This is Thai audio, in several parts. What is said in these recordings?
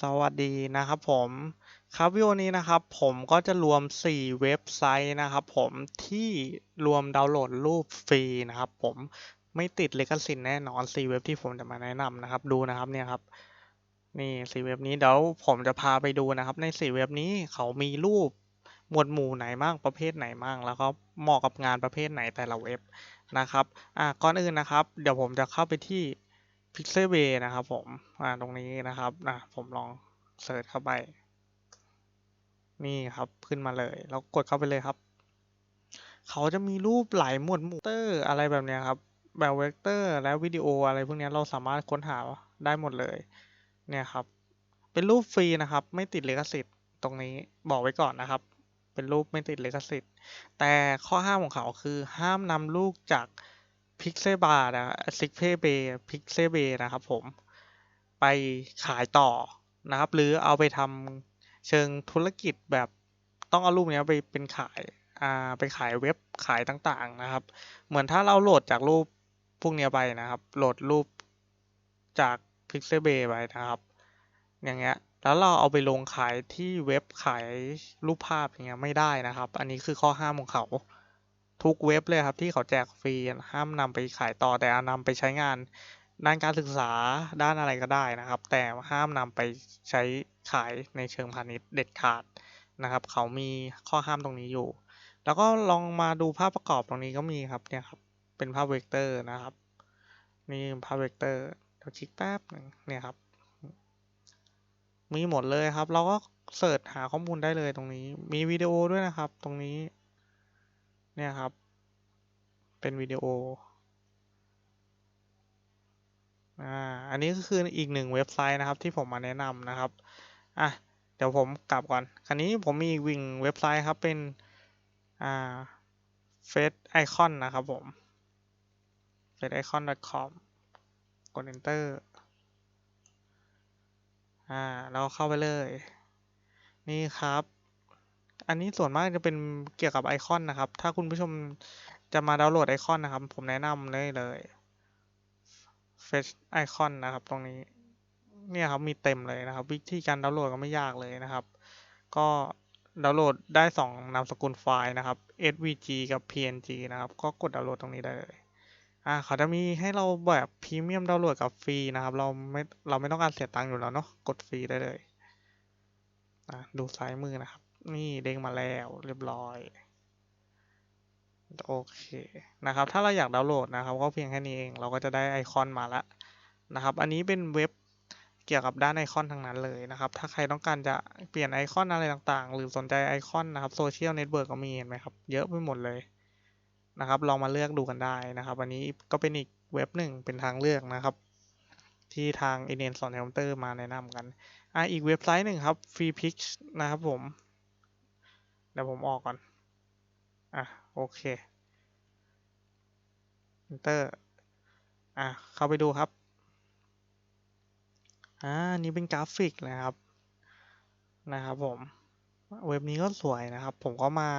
สวัสดีนะครับผมครับวิดีโอนี้นะครับผมก็จะรวม 4 เว็บไซต์นะครับผมที่รวมดาวน์โหลดรูปฟรีนะครับผมไม่ติดลิขสิทธิ์แน่นอน 4 เว็บที่ผมจะมาแนะนำนะครับดูนะครับเนี่ยครับนี่4เว็บนี้เดี๋ยวผมจะพาไปดูนะครับ ใน 4 เว็บนี้เขามีรูปหมวดหมู่ไหนบ้างประเภทไหนบ้างแล้วก็เหมาะกับงานประเภทไหนแต่ละเว็บนะครับอะก่อนอื่นนะครับ เดี๋ยวผมจะเข้าไปที่ Pixelway นะครับผมอ่าตรงนี้นะครับนะผมลองเสิร์ชเข้าไป นี่ครับขึ้นมาเลย แล้วกดเข้าไปเลยครับ เขาจะมีรูปหลายหมวดหมู่เตอร์อะไรแบบเนี้ยครับ แบบเวกเตอร์และวิดีโออะไรพวกนี้เราสามารถค้นหาได้หมดเลย เนี่ยครับ เป็นรูปฟรีนะครับ ไม่ติดลิขสิทธิ์ตรงนี้บอกไว้ก่อนนะครับ เป็นรูปไม่ติดลิขสิทธิ์ แต่ข้อห้ามของเขาคือห้ามนำรูปจาก Pixel Bar นะ Pixel Bay Pixel Bay นะครับผมไปขายต่อนะครับ หรือเอาไปทำเชิงธุรกิจแบบต้องเอารูปเนี้ยไปเป็นขายอ่าไปขายเว็บขายต่างๆนะครับ เหมือนถ้าเราโหลดจากรูปพวกเนี้ยไปนะครับ โหลดรูปจาก Pixel Bay ไปนะครับ อย่างเงี้ย แล้วเราเอาไปลงขายที่เว็บขายรูปภาพอย่างเงี้ยไม่ได้นะครับ อันนี้คือข้อห้ามของเขา ทุกเว็บเลยครับที่เขาแจกฟรีห้ามนำไปขายต่อแต่นำไปใช้งาน ด้านการศึกษาด้านอะไรก็ได้นะครับ แต่ห้ามนำไปใช้ขายในเชิงพาณิชย์เด็ดขาดนะครับ เขามีข้อห้ามตรงนี้อยู่ แล้วก็ลองมาดูภาพประกอบตรงนี้ก็มีครับเนี่ยครับเป็นภาพเวกเตอร์นะครับนี่ภาพเวกเตอร์เดี๋ยวคลิกแป๊บหนึ่งเนี่ยครับ มีหมดเลยครับ เราก็เสิร์ชหาข้อมูลได้เลยตรงนี้ มีวิดีโอด้วยนะครับ ตรงนี้ เนี่ยครับ เป็นวิดีโอ อ่า อันนี้ก็คืออีกหนึ่งเว็บไซต์นะครับที่ผมมาแนะนำนะครับ อะ เดี๋ยวผมกลับก่อน คราวนี้ผมมีวิ่งเว็บไซต์ครับเป็น อ่า face icon นะครับผม face icon com กด enter อ่า เราเข้าไปเลย นี่ครับ อันนี้ส่วนมากจะเป็นเกี่ยวกับไอคอนนะครับ ถ้าคุณผู้ชมจะมาดาวน์โหลดไอคอนนะครับ ผมแนะนำเลยเลย Fetch ไอคอนนะครับ ตรงนี้ เนี่ยครับมีเต็มเลยนะครับ วิธีการดาวน์โหลดก็ไม่ยากเลยนะครับ ก็ดาวน์โหลดได้สองนามสกุลไฟล์นะครับ svg กับ png นะครับ ก็กดดาวน์โหลดตรงนี้ได้เลยอ่าเขาจะมีให้เราแบบพรีเมียมดาวน์โหลดกับฟรีนะครับ เราไม่เราไม่ต้องการเสียตังค์อยู่แล้วเนาะกดฟรีได้เลยอ่าดูซ้ายมือนะครับ นี่เด้งมาแล้วเรียบร้อย โอเคนะครับ ถ้าเราอยากดาวน์โหลดนะครับ ก็เพียงแค่นี้เอง เราก็จะได้ไอคอนมาแล้วนะครับ อันนี้เป็นเว็บเกี่ยวกับด้านไอคอนทั้งนั้นเลยนะครับ ถ้าใครต้องการจะเปลี่ยนไอคอนอะไรต่างๆ หรือสนใจไอคอนนะครับโซเชียลเน็ตเวิร์กก็มีเห็นไหมครับ เยอะไปหมดเลยนะครับ ลองมาเลือกดูกันได้นะครับ อันนี้ก็เป็นอีกเว็บหนึ่งเป็นทางเลือกนะครับ ที่ทางเอเนนสอนคอมเตอร์มาแนะนำกัน อะอีกเว็บไซต์หนึ่งครับ Free Pix นะครับผม ดี๋ยวผมออกก่อน อะ โอเค Enter อะ เข้าไปดูครับ อ่า นี่เป็นกราฟิกนะครับ นะครับผม เว็บนี้ก็สวยนะครับ ผมก็มา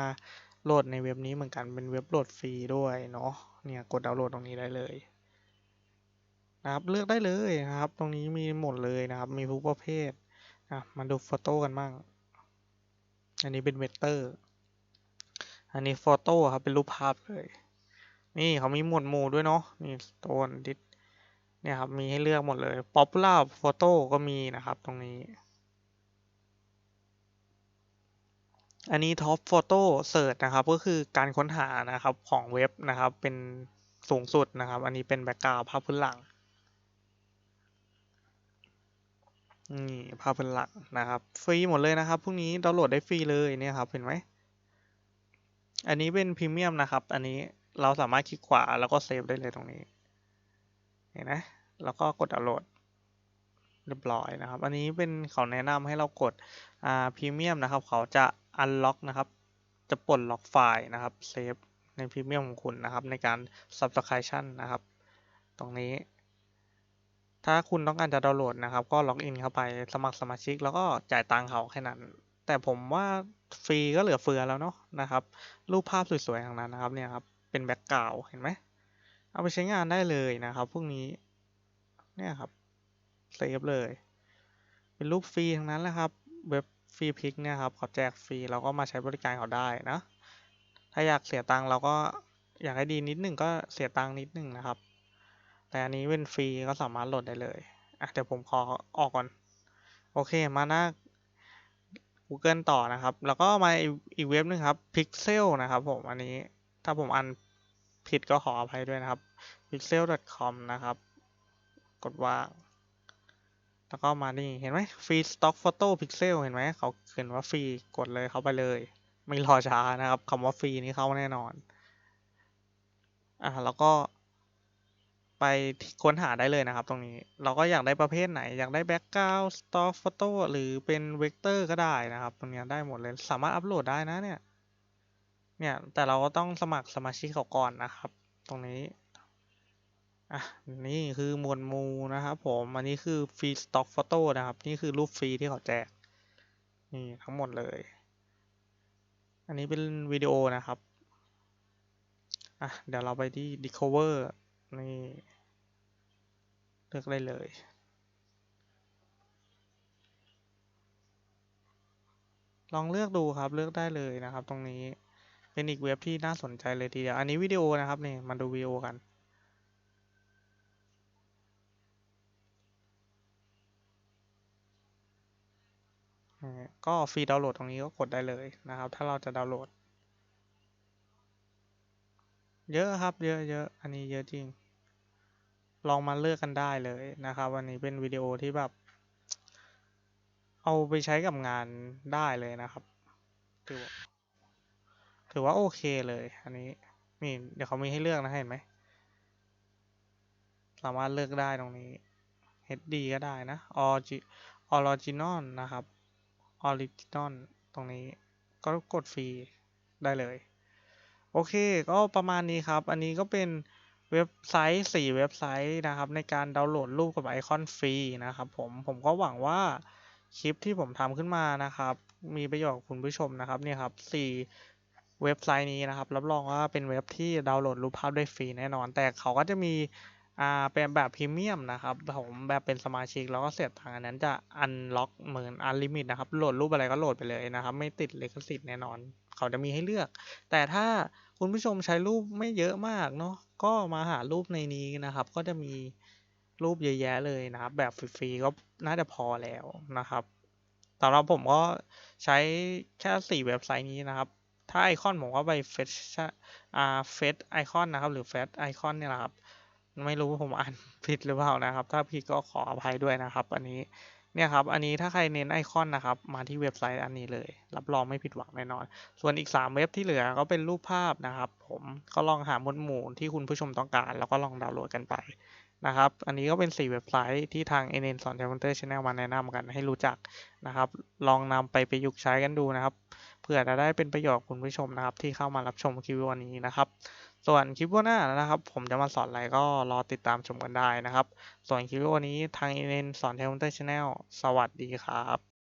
โหลดในเว็บนี้เหมือนกัน เป็นเว็บโหลดฟรีด้วยเนาะ เนี่ยกดดาวน์โหลดตรงนี้ได้เลยนะครับ เลือกได้เลยนะครับ ตรงนี้มีหมดเลยนะครับ มีทุกประเภท อะ มาดูโฟโต้กันบ้าง อันนี้เป็นเวกเตอร์ อันนี้โฟโต้ครับ เป็นรูปภาพเลย นี่เขามีหมวดหมู่ด้วยเนาะ นี่โตนดิสเนี่ยครับ มีให้เลือกหมดเลย Popular Photo ก็มีนะครับตรงนี้ อันนี้ Top Photo Search นะครับ ก็คือการค้นหานะครับของเว็บนะครับ เป็นสูงสุดนะครับ อันนี้เป็นแบ็กกราวภาพพื้นหลัง นี่ภาพพื้นหลังนะครับ ฟรีหมดเลยนะครับพวกนี้ดาวน์โหลดได้ฟรีเลยเนี่ยครับเห็นไหมอันนี้เป็นพรีเมียมนะครับ อันนี้เราสามารถคลิกขวาแล้วก็เซฟได้เลยตรงนี้เห็นไหมแล้วก็กดดาวน์โหลดเรียบร้อยนะครับ อันนี้เป็นเขาแนะนำให้เรากดอ่าพรีเมียมนะครับ เขาจะอันล็อกนะครับ จะปลดล็อกไฟล์นะครับเซฟในพรีเมียมของคุณนะครับ ในการ subscription นะครับ ตรงนี้ ถ้าคุณต้องการจะดาวน์โหลดนะครับ ก็ล็อกอินเข้าไปสมัครสมาชิก แล้วก็จ่ายตังค์เขาแค่นั้น แต่ผมว่าฟรีก็เหลือเฟือแล้วเนาะนะครับ รูปภาพสวยๆทั้งนั้นนะครับเนี่ยครับ เป็นแบ็กกราวเห็นไหม เอาไปใช้งานได้เลยนะครับ พวกนี้ เนี่ยครับเซฟเลย เป็นรูปฟรีทั้งนั้นแหละครับ เว็บฟรีพิกเนี่ยครับเขาแจกฟรีเราก็มาใช้บริการเขาได้นะ ถ้าอยากเสียตังค์เราก็อยากให้ดีนิดนึงก็เสียตังค์นิดนึงนะครับ แต่อันนี้เป็นฟรีก็สามารถโหลดได้เลยอะเดี๋ยวผมขอออกก่อน โอเคมาหน้า Google ต่อนะครับ แล้วก็มาอีกเว็บหนึงครับ Pixel นะครับผมอันนี้ถ้าผมอันผิดก็ขออภัยด้วยนะครับ pixel.com นะครับ กดว่างแล้วก็มานี่เห็นไหมฟรีสต็อกโฟโต้พิกเซลเห็นไหมเขาเขียนว่าฟรีกดเลยเข้าไปเลย ไม่รอช้านะครับคำว่าฟรีนี่เข้าแน่นอน อะแล้วก็ ไปค้นหาได้เลยนะครับ ตรงนี้เราก็อยากได้ประเภทไหน อยากได้แบ็กกราวด์สต็อกโฟโต้หรือเป็นเวกเตอร์ก็ได้นะครับ ตรงนี้ได้หมดเลยสามารถอัปโหลดได้นะเนี่ย เนี่ย แต่เราก็ต้องสมัครสมาชิกเขาก่อนนะครับ ตรงนี้อะนี่คือมวดหมู่นะครับผมอันนี้คือฟรีสต็อกโฟโต้นะครับ นี่คือรูปฟรีที่เขาแจกนี่ทั้งหมดเลย อันนี้เป็นวิดีโอนะครับอะเดี๋ยวเราไปที่ Discover นี่ เลือกได้เลยลองเลือกดูครับ เลือกได้เลยนะครับ ตรงนี้เป็นอีกเว็บที่น่าสนใจเลยทีเดียว อันนี้วิดีโอนะครับนี่มาดูวิดีโอกัน ก็ฟรีดาวน์โหลดตรงนี้ก็กดได้เลยนะครับ ถ้าเราจะดาวน์โหลด เยอะครับ เยอะเยอะอันนี้เยอะจริง ลองมาเลือกกันได้เลยนะครับ วันนี้เป็นวิดีโอที่แบบ เอาไปใช้กับงานได้เลยนะครับ ถือว่าถือว่าโอเคเลย อันนี้นี่เดี๋ยวเขามีให้เลือกนะเห็นไหมสามารถเลือกได้ตรงนี้ HD ก็ได้นะ Original นะครับ Original ตรงนี้ก็กดฟรีได้เลย โอเค ก็ประมาณนี้ครับ อันนี้ก็เป็น เว็บไซต์สี่เว็บไซต์นะครับในการดาวน์โหลดรูปกับไอคอนฟรีนะครับผมผมก็หวังว่าคลิปที่ผมทำขึ้นมานะครับ มีประโยชน์กับคุณผู้ชมนะครับเนี่ยครับสี่เว็บไซต์นี้นะครับ รับรองว่าเป็นเว็บที่ดาวน์โหลดรูปภาพได้ฟรีแน่นอน แต่เขาก็จะมีอ่าเป็นแบบพรีเมียมนะครับผมแบบเป็นสมาชิกแล้วก็เสียตังค์อันนั้นจะอันล็อกเหมือนอันลิมิตนะครับโหลดรูปอะไรก็โหลดไปเลยนะครับ ไม่ติดลิขสิทธิ์แน่นอน เขาจะมีให้เลือก แต่ถ้าคุณผู้ชมใช้รูปไม่เยอะมากเนาะ ก็มาหารูปในนี้นะครับ ก็จะมีรูปเยอะแยะเลยนะครับ แบบฟรีๆก็น่าจะพอแล้วนะครับสำหรับผมก็ใช้แค่สี่เว็บไซต์นี้นะครับ ถ้าไอคอนผมก็ไปเฟชอ่าเฟชไอคอนนะครับ หรือเฟชไอคอนเนี่ยแหละครับ ไม่รู้ว่าผมอ่านผิดหรือเปล่านะครับ ถ้าผิดก็ขออภัยด้วยนะครับ อันนี้ เนี่ยครับ อันนี้ถ้าใครเน้นไอคอนนะครับ มาที่เว็บไซต์อันนี้เลย รับรองไม่ผิดหวังแน่นอน ส่วนอีก 3 เว็บที่เหลือก็เป็นรูปภาพนะครับ ผมก็ลองหาหมวดหมู่ที่คุณผู้ชมต้องการ แล้วก็ลองดาวน์โหลดกันไปนะครับ อันนี้ก็เป็น 4 เว็บไซต์ที่ทาง NN สอนใช้คอมพิวเตอร์ชาแนลมาแนะนำกันให้รู้จักนะครับ ลองนำไปประยุกต์ใช้กันดูนะครับ เพื่อจะได้เป็นประโยชน์คุณผู้ชมนะครับ ที่เข้ามารับชมคลิปวันนี้นะครับ ส่วนคลิปวันหน้านะครับ ผมจะมาสอนอะไรก็รอติดตามชมกันได้นะครับ ส่วนคลิปวันนี้ทางเอ็นสอนเทลเมพิวเตอร์ชาแนลสวัสดีครับ